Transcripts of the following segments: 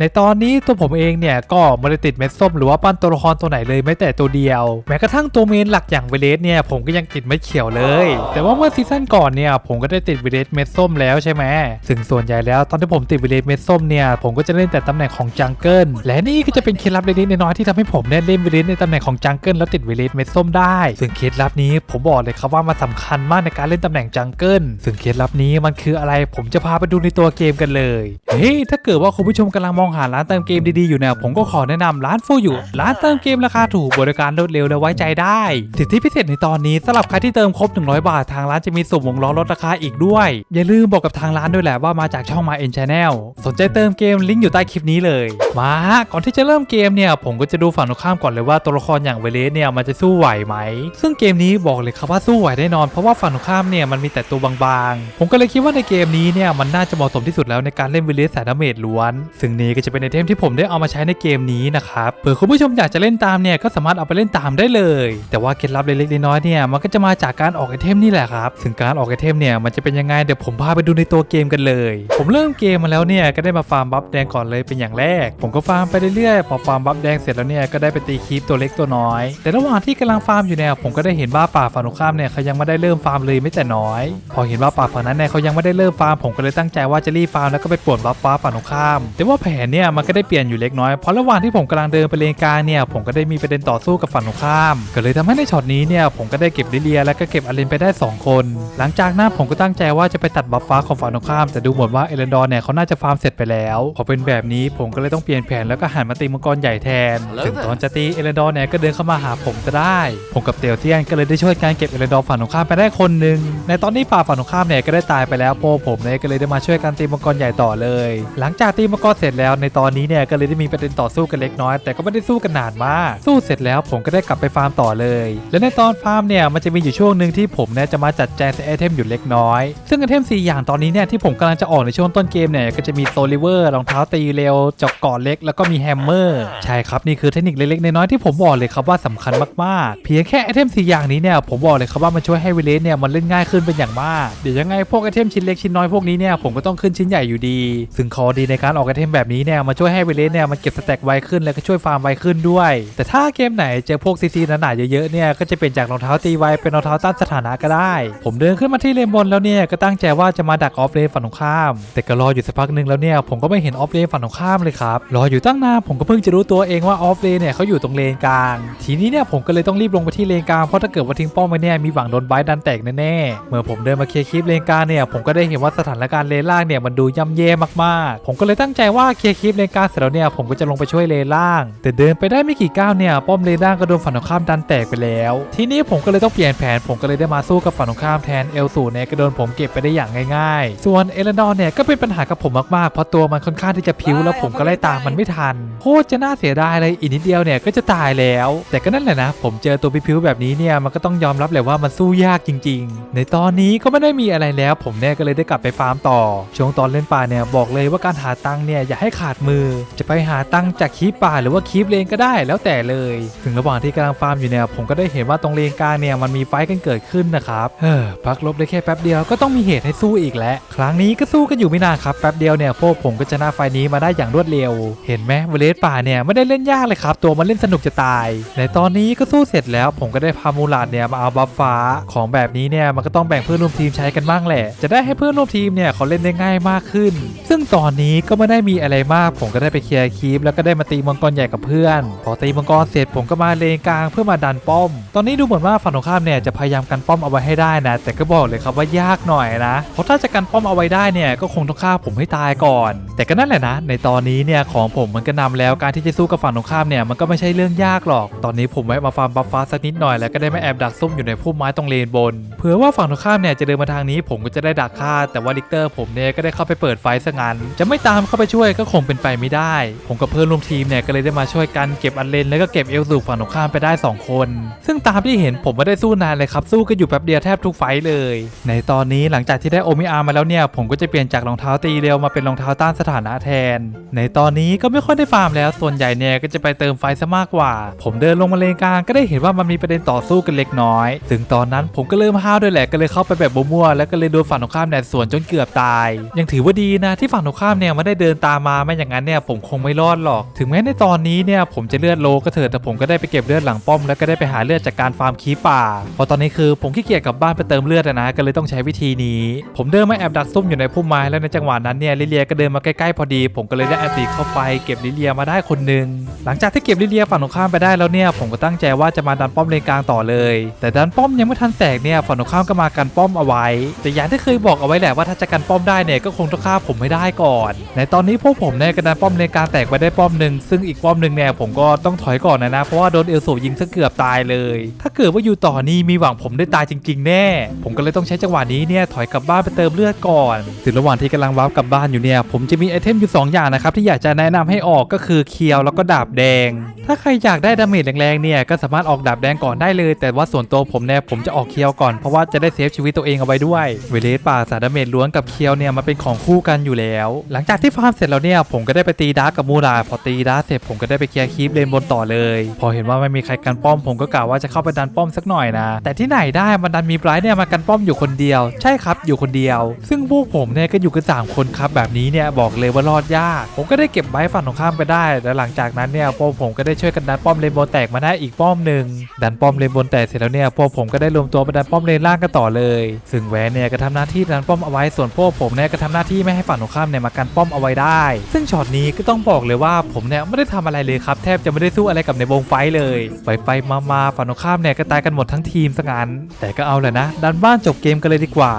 ในตอนนี้ตัวผมเองเนี่ยก็ไม่ได้ติดเม็ดส้มหรือว่าปั้นตัวละครตัวไหนเลยแม้แต่ตัวเดียว แม้กระทั่งตัวเมนหลักอย่างเวเลสเนี่ยผมก็ยังติดไม่เขียวเลย แต่ว่าเมื่อซีซั่นก่อนเนี่ยผมก็ได้ติดเวเลสเม็ดส้มแล้วใช่ไหมซึ่งส่วนใหญ่แล้วตอนที่ผมติดเวเลสเม็ดส้มเนี่ยผมก็จะเล่นแต่ตำแหน่งของจังเกิลและนี่ก็จะเป็นเคล็ดลับเล็กๆน้อยๆที่ทำให้ผมเนี่ยเล่นเวเลสในตำแหน่งของจังเกิลแล้วติดเวเลสเม็ดส้มได้ ซึ่งเคล็ดลับนี้ผมบอกเลยครับว่ามันสำคัญมากในการเล่นตำแหน่งจังเกิลซึ่งเคล็ดลับนี้มันคืออะไรผมจะพาไปดูในตัวเกมกันเลยเฮ้ยถ้าเกิดว่าคุณผู้ชมกำลังมององหาร้านเติมเกมดีๆอยู่เนี่ยผมก็ขอแนะนำร้านฟูอยู่ ร้านเติมเกมราคาถูกบริการรวดเร็วและไว้ใจได้ สิทธิพิเศษในตอนนี้สำหรับใครที่เติมครบ 100 บาททางร้านจะมีสุ่มวงล้อลดราคาอีกด้วย อย่าลืมบอกกับทางร้านด้วยแหละว่ามาจากช่อง My N Channel สนใจเติมเกมลิงก์อยู่ใต้คลิปนี้เลย มาก่อนที่จะเริ่มเกมเนี่ยผมก็จะดูฝั่งตรงข้ามก่อนเลยว่าตัวละครอย่างเวเลสเนี่ยมันจะสู้ไหวไหม ซึ่งเกมนี้บอกเลยครับว่าสู้ไหวแน่นอนเพราะว่าฝั่งตรงข้ามเนี่ยมันมีแต่ตัวบางๆ ผมก็เลยคิดว่าในเกมนี้เนี่ยมันน่าจะเหมาะสมที่สุดแล้วในการเล่นเวเลสสายดาเมจล้วน ซึ่งนี้ก็จะเป็นไอเทมที่ผมได้เอามาใช้ในเกมนี้นะครับเผื่อคุณผู้ชมอยากจะเล่นตามเนี่ยก็สามารถเอาไปเล่นตามได้เลย แต่ว่าเคล็ดลับเล็กๆน้อยๆเนี่ยมันก็จะมาจากการออกไอเทมนี่แหละครับซึ่งการออกไอเทมเนี่ยมันจะเป็นยังไงเดี๋ยวผมพาไปดูในตัวเกมกันเลย ผมเริ่มเกมมาแล้วเนี่ยก็ได้มาฟาร์มบัฟแดงก่อนเลยเป็นอย่างแรก ผมก็ฟาร์มไปเรื่อยๆพอฟาร์มบัฟแดงเสร็จแล้วเนี่ยก็ได้ไปตีคีปตัวเล็กตัวน้อย แต่ระหว่างที่กำลังฟาร์มอยู่เนี่ยผมก็ได้เห็นว่าป่าฝั่งตรงข้ามเนี่ยเขายังไม่ได้เริ่มฟาร์มเลยไม่แต่น้อย พอเห็นว่าป่าฝั่งนั้นเนี่ยเขายังไม่ได้เริ่มฟาร์มผมก็เลยตั้งใจว่าจะรีบฟาร์มแล้วก็ไปป่วนบัฟฟ้าฝั่งตรงข้าม แต่ว่าแผนเนี่ยมันก็ได้เปลี่ยนอยู่เล็กน้อยเพราะระหว่างที่ผมกำลังเดินไปเลนกลางเนี่ยผมก็ได้มีประเด็นต่อสู้กับฝั่งตรงข้าม ก็เลยทำให้ในช็อตนี้เนี่ยผมก็ได้เก็บลิเลียแล้วก็เก็บอาเลนไปได้ 2 คน หลังจากนั้นผมก็ตั้งใจว่าจะไปตัดบัฟฟ้าของฝั่งตรงข้าม แต่ดูเหมือนว่าเอเลนดอร์เนี่ยเขาน่าจะฟาร์มเสร็จไปแล้วพอเป็นแบบนี้ผมก็เลยต้องเปลี่ยนแผนแล้วก็หันมาตีมังกรใหญ่แทนถึงตอนจะตีเอเลนดอร์เนี่ยก็เดินเข้ามาหาผมจะได้ ผมกับเตียวเซียนก็เลยได้ช่วยการเก็บเอเลนดอร์ฝั่งตรงข้ามไปได้คนหนึ่งในตอนนี้ป่าฝั่งตรงข้ามเนี่ยก็ได้ตายไปแล้วโพผมเนี่ยก็เลยได้มาช่วยกันตีมังกรใหญ่ต่อเลย หลังจากตีมังกรเสร็จแล้วในตอนนี้เนี่ยก็เลยได้มีประเด็นต่อสู้กันเล็กน้อย แต่ก็ไม่ได้สู้กันนานมากสู้เสร็จแล้วผมก็ได้กลับไปฟาร์มต่อเลย และในตอนฟาร์มเนี่ยมันจะมีอยู่ช่วงหนึ่งที่ผมเนี่ยจะมาจัดแจงไอเทมอยู่เล็กน้อย ซึ่งไอเทม 4 อย่างตอนนี้เนี่ยที่ผมกำลังจะออกในช่วงต้นเกมเนี่ยก็จะมีโซลิเวอร์รองเท้าตีเร็วจอกก่อเล็กแล้วก็มีแฮมเมอร์ใช่ครับนี่คือเทคนิคเล็กๆน้อยๆที่ผมบอกเลยครับว่าสำคัญมากๆ เพียงแค่ไอเทม 4 อย่างนี้เนี่ยผมบอกเลยครับว่ามันช่วยให้เวเลสเนี่ยมันเล่นง่ายขึ้นเป็นอย่างมากเดี๋ยวยังไงพวกไอเทมชิ้นเล็กชิ้นน้อยพวกนี้เนี่ยผมก็ต้องขึ้นชิ้นใหญ่อยู่ดี ซึ่งข้อดีในการออกไอเทมแบบนี้เนี่ยมันช่วยให้เวเลสเนี่ยมันเก็บสแต็กไวขึ้นแล้วก็ช่วยฟาร์มไวขึ้นด้วย แต่ถ้าเกมไหนเจอพวกซีซีหนาๆเยอะๆเนี่ยก็จะเปลี่ยนจากรองเท้าตีไวเป็นรองเท้าต้านสถานะก็ได้ ผมเดินขึ้นมาที่เลนบนแล้วเนี่ยก็ตั้งใจว่าจะมาดักออฟเลนฝั่งตรงข้าม แต่ก็รออยู่สักพักหนึ่งแล้วเนี่ยผมก็ไม่เห็นออฟเลนฝั่งตรงข้ามเลยครับรออยู่ตั้งนานผมก็เพิ่งจะรู้ตัวเองว่าออฟเลนเนี่ยเขาอยู่ตรงเลนกลาง ทีนี้เนี่ยผมก็เลยต้องรีบลงไปที่เลนกลางเพราะถ้าเกิดว่าทิ้งป้อมไปเนี่ยมีหวังโดนไบดันแตกแน่ๆเมื่อผมเดินมาเคลียร์คลิปเลนกลางเนี่ยผมก็ได้เห็นว่าสถานการณ์เลนล่างเนี่ยมันดูย่ำแย่มากๆ ผมก็เลยตั้งใจว่าเคลียร์คลิปเลนกลางเสร็จแล้วเนี่ยผมก็จะลงไปช่วยเลนล่าง แต่เดินไปได้ไม่กี่ก้าวเนี่ยป้อมเลนล่างก็โดนฝั่งตรงข้ามดันแตกไปแล้ว ทีนี้ผมก็เลยต้องเปลี่ยนแผนผมก็เลยได้มาสู้กับฝั่งตรงข้ามแทนเอลสูเนี่ยก็โดนผมเก็บไปได้อย่างง่ายๆ ส่วนเอเลนดอร์เนี่ยก็เป็นปัญหากับผมมากๆเพราะตัวมันค่อนข้างที่จะพิ้วแล้วผมก็ไล่ตามมันไม่ทันโคตรจะน่าเสียดายเลยอีกนิดเดียวเนี่ยก็จะตายแล้ว แต่ก็นั่นแหละนะ ผมเจอตัวพิ้วแบบนี้เนี่ยมันก็ต้องยอมรับเลยว่ามันสู้ยากจริง ๆ ในตอนนี้ก็ไม่ได้มีอะไรแล้ว ผมเนี่ยก็เลยได้กลับไปฟาร์มต่อช่วงตอนเล่นป่าเนี่ยบอกเลยว่าการหาตังเนี่ยอย่าให้ขาดมือ จะไปหาตังจากคีปป่าหรือว่าคีปเลนก็ได้แล้วแต่เลย ถึงระหว่างที่กำลังฟาร์มอยู่เนี่ยผมก็ได้เห็นว่าตรงเลนกลางเนี่ยมันมีไฟกันเกิดขึ้นนะครับเฮ้อพักลบได้แค่แป๊บเดียวก็ต้องมีเหตุให้สู้อีกแล้วครั้งนี้ก็สู้กันอยู่ไม่นานครับแป๊บเดียวเนี่ยพวกผมก็ชนะไฟนี้มาได้อย่างรวดเร็ว เห็นไหมเวเลสป่าเนี่ยไม่ได้เล่นยากเลยครับ ตัวมันเล่นสนุกจะตายในตอนนี้ก็สู้เสร็จแล้วผมก็ได้พามูลาดเนี่ยมาเอาบัฟฟ้าของแบบนี้เนี่ยมันก็ต้องแบ่งเพื่อนร่วมทีมใช้กันบ้างแหละ จะได้ให้เพื่อนร่วมทีมเนี่ยเขาเล่นได้ง่ายมากขึ้น ซึ่งตอนนี้ก็ไม่ได้มีอะไรมาก ผมก็ได้ไปเคลียร์คีปแล้วก็ได้มาตีมังกรใหญ่กับเพื่อน พอตีมังกรเสร็จผมก็มาเลนกลางเพื่อมาดันป้อม ตอนนี้ดูเหมือนว่าฝั่งตรงข้ามเนี่ยจะพยายามกันป้อมเอาไว้ให้ได้นะ แต่ก็บอกเลยครับว่ายากหน่อยนะ เพราะถ้าจะกันป้อมเอาไว้ได้เนี่ยก็คงต้องฆ่าผมให้ตายก่อน แต่ก็นั่นแหละนะ ในตอนนี้เนี่ยของผมมันก็นำแล้วการที่จะสู้กับฝั่งตรงข้ามเนี่ยมันก็ไม่ใช่เรื่องยากหรอก ตอนนี้ผมแวะมาฟาร์มบัฟฟ้าสักนิดหน่อยแล้วก็ได้มาแอบดักซุ่มอยู่ในพุ่มไม้ตรงเลนบนเผื่อว่าฝั่งตรงข้ามเนี่ยจะเดินมาทางนี้ผมก็จะได้ดักฆ่าแต่ว่าลิกเตอร์ผมเนี่ยก็ได้เข้าไปเปิดไฟซะงั้นจะไม่ตามเข้าไปช่วยก็คงเป็นไปไม่ได้ ผมกับเพื่อนร่วมทีมเนี่ยก็เลยได้มาช่วยกันเก็บอันเลนแล้วก็เก็บเอลสูฝั่งตรงข้ามไปได้สองคน ซึ่งตามที่เห็นผมไม่ได้สู้นานเลยครับ สู้กันอยู่แป๊บเดียวแทบทุกไฟเลย ในตอนนี้หลังจากที่ได้โอมิอาร์มาแล้วเนี่ย ผมก็จะเปลี่ยนจากรองเท้าตีเร็วมาเป็นรองเท้าต้านสถานะแทน ในตอนนี้ก็ไม่ค่อยได้ฟาร์มแล้ว ส่วนใหญ่เนี่ยก็จะไปเติมไฟซะมากกว่า ผมเดินลงมาเลนกลางก็ได้เห็นว่ามันมีประเด็นต่อสู้กันเล็กน้อยซึ่งตอนนั้นผมก็เริ่มห้าวด้วยแหละก็เลยเข้าไปแบบมั่วแล้วก็เลยโดนฝั่งตรงข้ามแดดสวนจนเกือบตาย ยังถือว่าดีนะที่ฝั่งตรงข้ามเนี่ยไม่ได้เดินตามมาไม่อย่างนั้นเนี่ยผมคงไม่รอดหรอก ถึงแม้ในตอนนี้เนี่ยผมจะเลือดโลก็เถิดแต่ผมก็ได้ไปเก็บเลือดหลังป้อมแล้วก็ได้ไปหาเลือดจากการฟาร์มคีป่าเพราะตอนนี้คือผมขี้เกียจกลับบ้านไปเติมเลือดนะก็เลยต้องใช้วิธีนี้ ผมเดินมาแอบดักซุ่มอยู่ในพุ่มไม้แล้วในจังหวะนั้นเนี่ยลิเลียก็เดินมาใกล้ๆพอดี ผมก็เลยได้แอตีเข้าไปเก็บลิเลียมาได้คนหนึ่งหลังจากที่เก็บลิเลียฝั่งตรงข้ามไปได้แล้วเนี่ยผมก็ตั้งใจว่าจะมาดันป้อมเลนกลางต่อเลย แต่ดันป้อมยังไม่ทันแตกเนี่ยฝั่งตรงข้ามก็มากันป้อมเอาไว้ แต่อย่างที่เคยบอกเอาไว้แหละว่าถ้าจะกันป้อมได้เนี่ยก็คงต้องฆ่าผมไม่ได้ก่อน ในตอนนี้พวกผมเนี่ยก็ดันป้อมเลนกลางแตกไปได้ป้อมหนึ่งซึ่งอีกป้อมหนึ่งเนี่ยผมก็ต้องถอยก่อนนะนะเพราะว่าโดนเอลโซยิงซะเกือบตายเลย ถ้าเกิดว่าอยู่ต่อนี่มีหวังผมได้ตายจริง ๆ แน่ ผมก็เลยต้องใช้จังหวะนี้เนี่ยถอยกลับบ้านไปเติมเลือดก่อนถึงระหว่างที่กำลังวาร์ปกลับบ้านอยู่เนี่ยผมจะมีไอเทมอยู่สองอย่างนะครับที่อยากจะแนะนำให้ออกก็คือเคียวแล้วก็ดาบแดง ถ้าใครอยากได้ดาเมจแรงๆเนี่ยก็สามารถออกดาบแดงก่อนได้เลย แต่ว่าส่วนตัวผมเนี่ยผมจะออกเคียวก่อนเพราะว่าจะได้เซฟชีวิตตัวเองเอาไว้ด้วย เวเลสป่าสารดาเมจล้วนกับเคียวเนี่ยมันเป็นของคู่กันอยู่แล้ว หลังจากที่ฟาร์มเสร็จแล้วเนี่ยผมก็ได้ไปตีดาร์กกับมูราพอตีดาร์กเสร็จผมก็ได้ไปเคลียร์คีปเลนบนต่อเลย พอเห็นว่าไม่มีใครกันป้อมผมก็กล่าวว่าจะเข้าไปดันป้อมสักหน่อยนะ แต่ที่ไหนได้มันดันมีไบรท์เนี่ยมากันป้อมอยู่คนเดียว ใช่ครับอยู่คนเดียว ซึ่งพวกผมเนี่ยก็อยู่กันสามคนครับแบบนี้เนี่ยบอกเลยว่ารอดยาก ผมก็ได้เก็บไบรท์ฝั่งตรงข้ามไปได้ และหลังจากนั้นเนี่ยพวกผมก็ได้ช่วยกันดันป้อมเลนบนแตกมาได้อีกป้อมหนึ่งดันป้อมเลนบนแตกเสร็จแล้วเนี่ยพวกผมก็ได้รวมตัวไปดันป้อมเลนล่างกันต่อเลย ซึ่งแหวนเนี่ยก็ทำหน้าที่ดันป้อมเอาไว้ส่วนพวกผมเนี่ยก็ทำหน้าที่ไม่ให้ฝั่งตรงข้ามเนี่ยมากันป้อมเอาไว้ได้ ซึ่งช็อตนี้ก็ต้องบอกเลยว่าผมเนี่ยไม่ได้ทำอะไรเลยครับแทบจะไม่ได้สู้อะไรกับในวงไฟเลยไปไปมามาฝั่งตรงข้ามเนี่ยก็ตายกันหมดทั้งทีมซะงั้นแต่ก็เอาแหละนะ ดันบ้านจบเกมกันเลยดีกว่า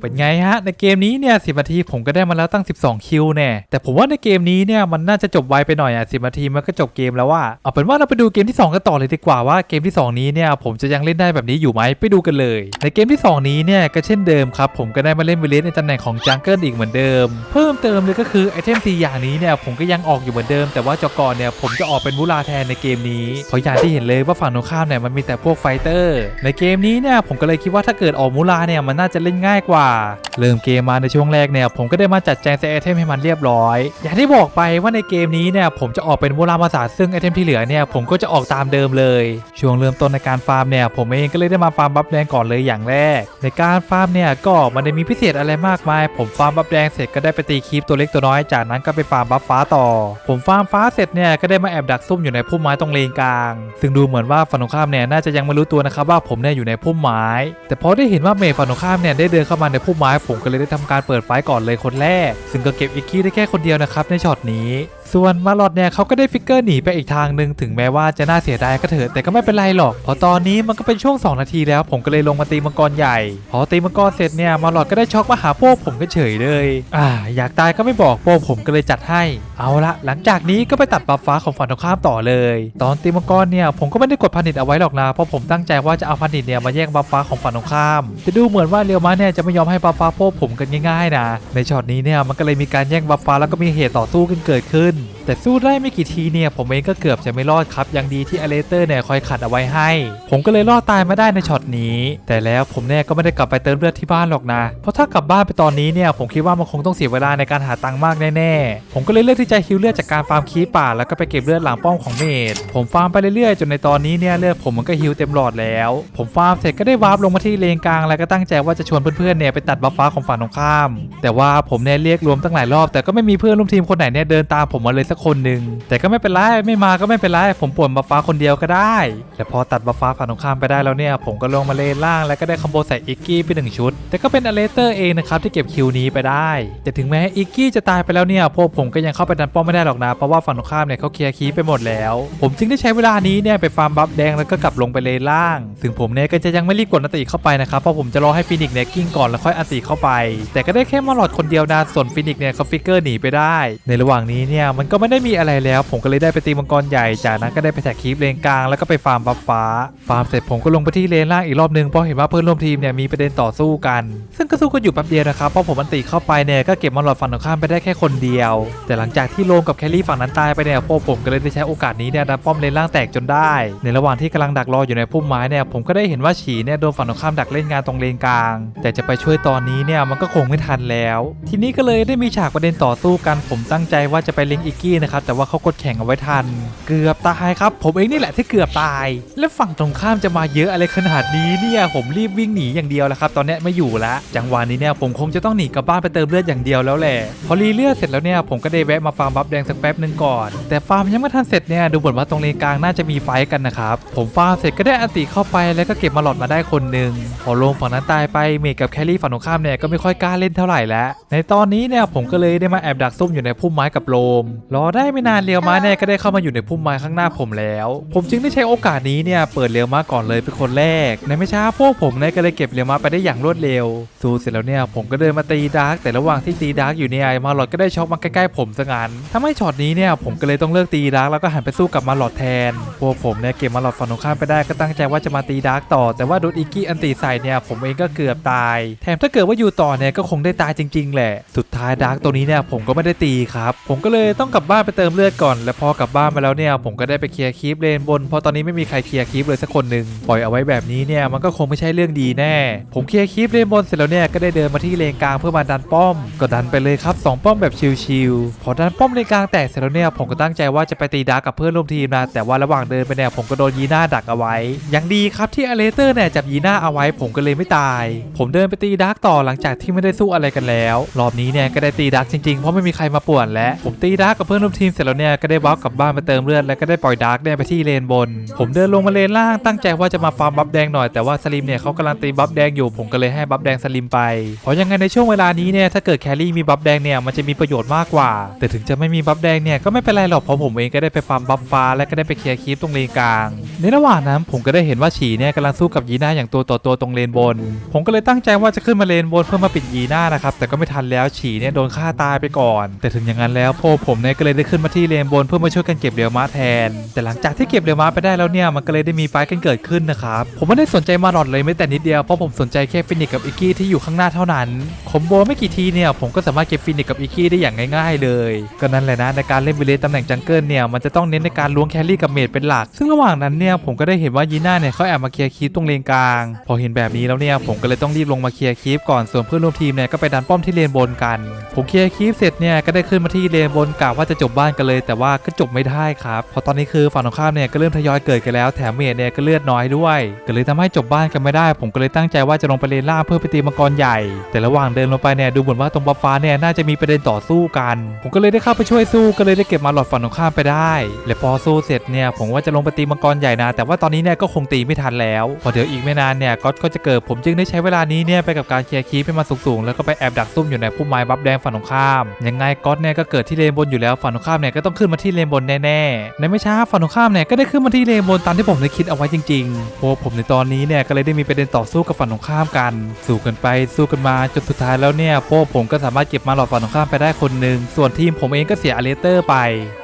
เป็นไงฮะ ในเกมนี้เนี่ยสินาทีผมก็ได้มาแล้วตั้ง 12 คิวแน่ แต่ผมว่าในเกมนี้เนี่ยมันน่าจะจบไวไปหน่อยอะสินาทีมันก็จบเกมแล้วว่าเอาเป็นว่าเราไปดูเกมที่ 2 กันต่อเลยดีกว่าว่าเกมที่ 2 นี้เนี่ยผมจะยังเล่นได้แบบนี้อยู่ไหมไปดูกันเลย ในเกมที่ 2 นี้เนี่ยก็เช่นเดิมครับผมก็ได้มาเล่นเวเลสในตำแหน่งของจังเกิลอีกเหมือนเดิม เพิ่มเติมเลยก็คือไอเทมสี่อย่างนี้เนี่ยผมก็ยังออกอยู่เหมือนเดิม แต่ว่าจอกรเนี่ยผมจะออกเป็นมูลาแทนในเกมนี้เพราะอย่างที่เห็นเลยว่าฝั่งตรงข้ามเนี่ยมันมีแต่พวกไฟเตอร์ ในเกมนี้เนี่ยผมก็เลยคิดว่าถ้าเกิดออกมูลาเนี่ยมันน่าจะเล่นง่ายกว่า เริ่มเกมมาในช่วงแรกเนี่ย ผมก็ได้มาจัดแจงเซตไอเทมให้มันเรียบร้อย อย่างที่บอกไปว่าในเกมนี้เนี่ยผมจะออกเป็นมูลามาศาสตร์ซึ่งไอเทมที่เหลือเนี่ยผมก็จะออกตามเดิมเลย ช่วงเริ่มต้นในการฟาร์มเนี่ยผมเองก็เลยได้มาฟาร์มบัฟแดงก่อนเลยอย่างแรก ในการฟาร์มเนี่ยก็มันได้มีพิเศษอะไรมากมาย ผมฟาร์มบัฟแดงเสร็จก็ได้ไปตีคีปตัวเล็กตัวน้อยจากนั้นก็ไปฟาร์มบัฟฟ้าต่อ ผมฟาร์มฟ้าเสร็จเนี่ยก็ได้มาแอบดักซุ่มอยู่ในพุ่มไม้ตรงเลนกลาง ซึ่งดูเหมือนว่าฝั่งตรงข้ามเนี่ยน่าจะยังไม่รู้ตัวนะครับว่าผมเนี่ยอยู่ในพุ่มไม้ แต่พอได้เห็นว่าเมย์ฝั่งตรงข้ามเนี่ยได้เดินเข้ามาในพุ่มไม้ผมก็เลยได้ทำการเปิดไฟก่อนเลยคนแรก ซึ่งก็เก็บอิกกี้ได้แค่คนเดียวนะครับในช็อตนี้ ส่วนมาลอดเนี่ยเขาก็ได้ฟิกเกอร์หนีไปอีกทางหนึ่งถึงแม้ว่าจะน่าเสียดายก็เถอะแต่ก็ไม่เป็นไรหรอกเพราะตอนนี้มันก็เป็นช่วง 2 นาทีแล้ว ผมก็เลยลงมาตีมังกรใหญ่ พอตีมังกรเสร็จเนี่ยมาลอดก็ได้ช็อกมาหาพวกผมก็เฉยเลยอ่าอยากตายก็ไม่บอกพวกผมก็เลยจัดให้ เอาละหลังจากนี้ก็ไปตัดบัฟฟ้าของฝั่งตรงข้ามต่อเลย ตอนตีมังกรเนี่ยผมก็ไม่ได้กดพันิตเอาไว้หรอกนะเพราะผมตั้งใจว่าจะเอาพันิตเนี่ยมาแย่งบัฟฟ้าของฝั่งตรงข้ามแต่ดูเหมือนว่าเรียวมาเนี่ยจะไม่ยอมให้บัฟฟ้าพวกผมกันง่ายๆนะในช็อตนี้เนี่ยมันก็เลยมีการแย่งบัฟฟ้าแล้วก็มีเหตุต่อสู้กันเกิดขึ้น Mm. แต่สู้ได้ไม่กี่ทีเนี่ยผมเองก็เกือบจะไม่รอดครับยังดีที่อเลเตอร์เนี่ยคอยขัดเอาไว้ให้ ผมก็เลยรอดตายมาได้ในช็อตนี้ แต่แล้วผมเนี่ยก็ไม่ได้กลับไปเติมเลือดที่บ้านหรอกนะ เพราะถ้ากลับบ้านไปตอนนี้เนี่ยผมคิดว่ามันคงต้องเสียเวลาในการหาตังค์มากแน่ๆ ผมก็เลยเลือกที่จะฮิวเลือดจากการฟาร์มคีป่า แล้วก็ไปเก็บเลือดหลังป้อมของเมดผมฟาร์มไปเรื่อยๆ จนในตอนนี้เนี่ยเลือดผมมันก็ฮิวเต็มหลอดแล้ว ผมฟาร์มเสร็จก็ได้วาร์ปลงมาที่เลนกลางแล้วก็ตั้งใจว่าจะชวนเพื่อนๆเนี่ยไปตัดบัฟฟ้าของฝั่งตรงข้าม แต่ว่าผมเนี่ยเรียกรวมตั้งหลายรอบแต่ก็ไม่มีเพื่อนร่วมทีมคนไหนเนี่ยเดินตามผมมาเลยสักคนหนึ่งแต่ก็ไม่เป็นไรไม่มาก็ไม่เป็นไรผมป่วนบัฟฟ้าคนเดียวก็ได้แต่พอตัดบัฟฟ้าฝั่งตรงข้ามไปได้แล้วเนี่ย ผมก็ลงมาเลนล่างแล้วก็ได้คอมโบใส่อิกกี้ไปหนึ่งชุดแต่ก็เป็นอเลเตอร์เองนะครับที่เก็บคิวนี้ไปได้แต่ถึงแม้อิกกี้จะตายไปแล้วเนี่ยพวกผมก็ยังเข้าไปดันป้อมไม่ได้หรอกนะ เพราะว่าฝั่งตรงข้ามเนี่ยเขาเคลียร์คีปไปหมดแล้ว ผมจึงได้ใช้เวลานี้เนี่ยไปฟาร์มบัฟแดงแล้วก็กลับลงไปเลนล่างซึ่งผมเนี่ยก็จะยังไม่รีบกดอันติเข้าไปนะครับเพราะผมจะรอให้ฟินิกเนี่ยกิ้งก่อนแล้วค่อยอันติเข้าไป แต่ก็ได้แค่มาหลอดคนเดียวนะส่วนฟินิกเนี่ยเขาฟิกเกอร์หนีไปได้ ในระหว่างนี้เนี่ยมันก็ไม่ได้ไม่ได้มีอะไรแล้ว ผมก็เลยได้ไปตีมังกรใหญ่จากนั้นก็ได้ไปแท็กคีปเลนกลางแล้วก็ไปฟาร์มบัฟฟ้าฟาร์มเสร็จผมก็ลงไปที่เลนล่างอีกรอบนึงเพราะเห็นว่าเพื่อนร่วมทีมเนี่ยมีประเด็นต่อสู้กันซึ่งก็สู้กันอยู่แป๊บเดียวนะครับเพราะผมอันติเข้าไปเนี่ยก็เก็บมอนหลอดฝั่งตรงข้ามไปได้แค่คนเดียว แต่หลังจากที่โลมกับแคลรี่ฝั่งนั้นตายไปเนี่ยพวกผมก็เลยได้ใช้โอกาสนี้เนี่ยดันป้อมเลนล่างแตกจนได้ ในระหว่างที่กำลังดักรออยู่ในพุ่มไม้เนี่ยผมก็ได้เห็นว่าฉีเนี่ยโดนฝั่งตรงข้ามดักเล่นงานตรงเลนกลาง แต่จะไปช่วยตอนนี้เนี่ยมันก็คงไม่ทันแล้ว ทีนี้ก็เลยได้มีฉากประเด็นต่อสู้กัน ผมตั้งใจว่าจะไปเลิงอิกกี้นะครับแต่ว่าเขากดแข่งเอาไว้ทัน เกือบตายครับ ผมเองนี่แหละที่เกือบตาย และฝั่งตรงข้ามจะมาเยอะอะไรขนาดนี้เนี่ยผมรีบวิ่งหนีอย่างเดียวแล้วครับ ตอนนี้ไม่อยู่แล้วจังหวะนี้เนี่ยผมคงจะต้องหนีกลับบ้านไปเติมเลือดอย่างเดียวแล้วแหละพอรีเลือดเสร็จแล้วเนี่ยผมก็ได้แวะมาฟาร์มบัฟแดงสักแป๊บหนึ่งก่อน แต่ฟาร์มยังไม่ทันเสร็จเนี่ยดูเหมือนว่าตรงเลนกลางน่าจะมีไฟกันนะครับผมฟาร์มเสร็จก็ได้อันติเข้าไปแล้วก็เก็บมาหลอดมาได้คนหนึ่งพอลงฝั่งนั้นตายไปเมกกับแคลรี่ฝั่งตรงข้ามเนี่ยก็ไม่ค่อยกล้าเล่นเท่าไหร่แล้วในตอนนี้เนี่ยผมก็เลยได้มาแอบดักซุ่มอยู่ในพุ่มไม้กับโลมรอได้ไม่นานเลียวม้าเนี่ยก็ได้เข้ามาอยู่ในพุ่มไม้ข้างหน้าผมแล้ว ผมจึงได้ใช้โอกาสนี้เนี่ยเปิดเลียวม้าก่อนเลยเป็นคนแรกในไม่ช้าพวกผมเนี่ยก็เลยเก็บเลียวม้าไปได้อย่างรวดเร็วสู้เสร็จแล้วเนี่ยผมก็เดินมาตีดาร์กแต่ระหว่างที่ตีดาร์กอยู่เนี่ยมาหลอดก็ได้ช็อกมาใกล้ๆผมซะงั้นถ้าไม่ช็อตนี้เนี่ยผมก็เลยต้องเลิกตีดาร์กแล้วก็หันไปสู้กับมาหลอดแทนพวกผมเนี่ยเก็บมาหลอดฝั่งตรงข้ามไปได้ก็ตั้งใจว่าจะมาตีดาร์กต่อ แต่ว่าโดนอิกกี้อันตีใส่เนี่ยผมเองก็เกือบตาย แถมถ้าเกิดว่าอยู่ต่อเนี่ยก็คงได้ตายจริง ๆ แหละ สุดท้ายดาร์กตัวนี้เนี่ยผมก็ไม่ได้ตีครับ ผมก็เลยต้องกลับบ้านไปเติมเลือดก่อน และพอกลับบ้านมาแล้วเนี่ยผมก็ได้ไปเคลียร์คีปเลนบนเพราะตอนนี้ไม่มีใครเคลียร์คีปเลยสักคนหนึ่งปล่อยเอาไว้แบบนี้เนี่ยมันก็คงไม่ใช่เรื่องดีแน่ ผมเคลียร์คีปเลนบนเสร็จแล้วเนี่ยก็ได้เดินมาที่เลนกลางเพื่อมาดันป้อม ก็ดันไปเลยครับสองป้อมแบบชิลๆพอดันป้อมเลนกลางแตกเสร็จแล้วเนี่ยผมก็ตั้งใจว่าจะไปตีดาร์กับเพื่อนร่วมทีมนะแต่ว่าระหว่างเดินไปเนี่ยผมก็โดนยีน่าดักเอาไว้ ยังดีครับที่อเลเตอร์เนี่ยจับยีน่าเอาไว้ ผมก็เลยไม่ตาย ผมเดินไปตีดาร์กต่อหลังจากที่ไม่ได้สู้อะไรกันแล้ว รอบนี้เนี่ยก็ได้ตีดาร์กจริงๆเพราะไม่มีใครมาป่วนและผมตีดาร์กกับเพื่อนร่วมทีมเสร็จแล้วเนี่ยก็ได้วอล์กกลับบ้านมาเติมเลือดแล้วก็ได้ปล่อยดาร์กเนี่ยไปที่เลนบน ผมเดินลงมาเลนล่างตั้งใจว่าจะมาฟาร์มบัฟแดงหน่อยแต่ว่าสลิมเนี่ยเขากำลังตีบัฟแดงอยู่ผมก็เลยให้บัฟแดงสลิมไป เพราะยังไงในช่วงเวลานี้เนี่ยถ้าเกิดแครี่มีบัฟแดงเนี่ยมันจะมีประโยชน์มากกว่า แต่ถึงจะไม่มีบัฟแดงเนี่ยก็ไม่เป็นไรหรอกเพราะผมเองก็ได้ไปฟาร์มบัฟฟ้าและก็ได้ไปเคลียร์คีปตรงเลนกลาง ในระหว่างนั้นผมก็ได้เห็นว่าฉีเนี่ยกำลังสู้กับยีน่าอย่างตัวต่อตัวตรงเลนบน ผมก็เลยตั้งใจว่าจะขึ้นมาเลนบนเพื่อมาปิดยีน่านะครับ แต่ก็ไม่ทันแล้วฉีเนี่ยโดนฆ่าตายไปก่อน แต่ถึงอย่างนั้นแล้วพวกผมเนี่ยก็เลยได้ขึ้นมาที่เลนบนเพื่อมาช่วยกันเก็บเรียวม้าแทน แต่หลังจากที่เก็บเรียวม้าไปได้แล้วเนี่ยมันก็เลยได้มีไฟกันเกิดขึ้นนะครับ ผมไม่ได้สนใจมาหลอดเลยไม่แต่นิดเดียว เพราะผมสนใจแค่ฟินิกกับอิกกี้ที่อยู่ข้างหน้าเท่านั้นคอมโบไม่กี่ทีเนี่ยผมก็สามารถเก็บฟินิกกับอิกกี้ได้อย่างง่ายๆ เลยก็นั่นแหละนะในการเล่นวิเลตตำแหน่งจังเกิลเนี่ยมันจะต้องเน้นในการล้วงแครี่กับเมดเป็นหลัก ซึ่งระหว่างนั้นเนี่ยผมก็ได้เห็นว่ายีน่าเนี่ยเขาแอบมาเคลียร์คีปตรงเลนกลาง พอเห็นแบบนี้แล้วเนี่ยผมก็เลยต้องรีบลงมาเคลียร์คีปก่อนส่วนเพื่อนร่วมทีมเนี่ยก็ไปดันป้อมที่เลนบนกัน ผมเคลียร์คีปเสร็จเนี่ยก็ได้ขึ้นมาที่เลนบนกะว่าจะจบบ้านกันเลย แต่ว่าก็จบไม่ได้ครับเพราะตอนนี้คือฝั่งตรงข้ามเนี่ยก็เริ่มทยอยเกิดกันแล้วแถมเมดเนี่ยก็เลือดน้อยด้วย ก็เลยทำให้จบบ้านกันไม่ได้ ผมก็เลยตั้งใจว่าจะลงไปเลนล่างเพื่อไปตีมังกรใหญ่ แต่ระหว่างเดินลงไปเนี่ยดูเหมือนว่าตรงบัฟฟ้าเนี่ยน่าจะมีประเด็นต่อสู้กัน ผมก็เลยได้เข้าไปช่วยสู้ก็เลยได้เก็บมาหลอดฝั่งตรงข้ามไปได้ และพอสู้เสร็จเนี่ยผมว่าจะลงไปตีมังกรใหญ่นะ แต่ว่าตอนนี้เนี่ยก็คงตีไม่ทันแล้วพอเดี๋ยวอีกไม่นานเนี่ยก็ก็จะเกิดผมจึงได้ใช้เวลานี้เนี่ยไปกับการเคลียร์คีปให้มาสูงๆแล้วก็ไปแอบดักซุ่มอยู่ในพุ่มไม้บัฟแดงฝั่งตรงข้ามยังไงก็เนี่ยก็เกิดที่เลนบนอยู่แล้วฝั่งตรงข้ามเนี่ยก็ต้องขึ้นมาที่เลนบนแน่ๆในไม่ช้าฝั่งตรงข้ามเนี่ยก็ได้ขึ้นมาที่เลนบนตามที่ผมได้คิดเอาไว้จริงๆพวกผมในตอนนี้เนี่ยก็เลยได้มีประเด็นต่อสู้กับฝั่งตรงข้ามกัน สู้กันไปสู้กันมาจนสุดท้ายแล้วเนี่ยพวกผมก็สามารถเก็บมาหลอดฝั่งตรงข้ามไปได้คนหนึ่งส่วนทีมผมเองก็เสียอเลเตอร์ไป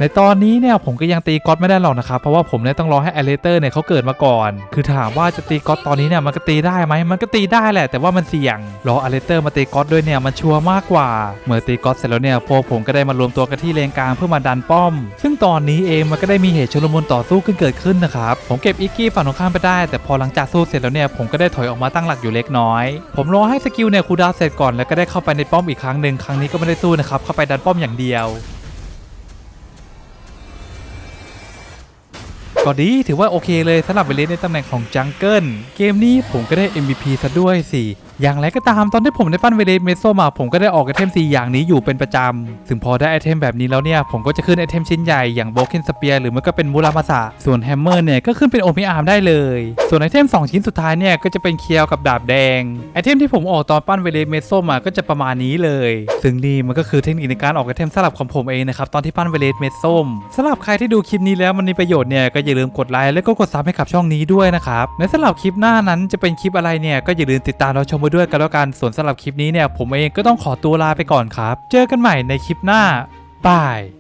ในตอนนี้เนี่ยผมก็ยังตีก๊อตไม่ได้หรอกนะครับเพราะว่าผมเนี่ยต้องรอให้อเลเตอร์เนี่ยเขาเกิดมาก่อน คือถามว่าจะตีก๊อตตอนนี้เนี่ยมันก็ตีได้ไหมมันก็ตีได้แหละ แต่ว่ามันเสี่ยง รออเลเตอร์มาตีก๊อตด้วยเนี่ยมันชัวร์มากกว่า เมื่อตีก๊อตเสร็จแล้วเนี่ยพวกผมก็ได้มารวมตัวกันที่เลนกลางเพื่อมาดันป้อม ซึ่งตอนนี้เองมันก็ได้มีเหตุชุลมุนต่อสู้ขึ้นเกิดขึ้นนะครับผมเก็บอิกกี้ฝั่งตรงข้ามไปได้ แต่พอหลังจากสู้เสร็จแล้วเนี่ยผมก็ได้ถอยออกมาตั้งหลักอยู่เล็กน้อย ผมรอให้สกิลเนี่ยคูดาวเสร็จก่อนแล้วก็ได้เข้าไปในป้อมอีกครั้งหนึ่งครั้งนี้ก็ไม่ได้สู้นะครับเข้าไปดันป้อมอย่างเดียว ก็ดีถือว่าโอเคเลยสำหรับเวเลสในตำแหน่งของจังเกิลเกมนี้ผมก็ได้ MVP ซะด้วยสิ อย่างไรก็ตามตอนที่ผมได้ปั้นเวเลเมโซมาผมก็ได้ออกไอเทม 4 อย่างนี้อยู่เป็นประจำซึ่งพอได้ไอเทมแบบนี้แล้วเนี่ย ผมก็จะขึ้นไอเทมชิ้นใหญ่อย่างโบเกนสเปียร์หรือมันก็เป็นมูรามาสะส่วนแฮมเมอร์เนี่ย ก็ขึ้นเป็นโอมิอาร์มได้เลย ส่วนไอเทม 2 ชิ้นสุดท้ายเนี่ย ก็จะเป็นเคียวกับดาบแดง ไอเทมที่ผมออกตอนปั้นเวเลเมโซมาก็จะประมาณนี้เลย ซึ่งนี่มันก็คือเทคนิคในการออกไอเทมสลับของผมเองนะครับตอนที่ปั้นเวเลเมโซมสำหรับใครที่ดูคลิปนี้แล้วมันมีประโยชน์เนี่ยก็อย่าลืมกดไลค์แล้วก็กดซับให้กับช่องนี้ด้วยนะครับและสำหรับคลิปหน้านั้นจะเป็นคลิปอะไรเนี่ยก็อย่าลืมติดตามเราชมด้วยกันแล้วกันส่วนสำหรับคลิปนี้เนี่ยผมเองก็ต้องขอตัวลาไปก่อนครับ เจอกันใหม่ในคลิปหน้าบาย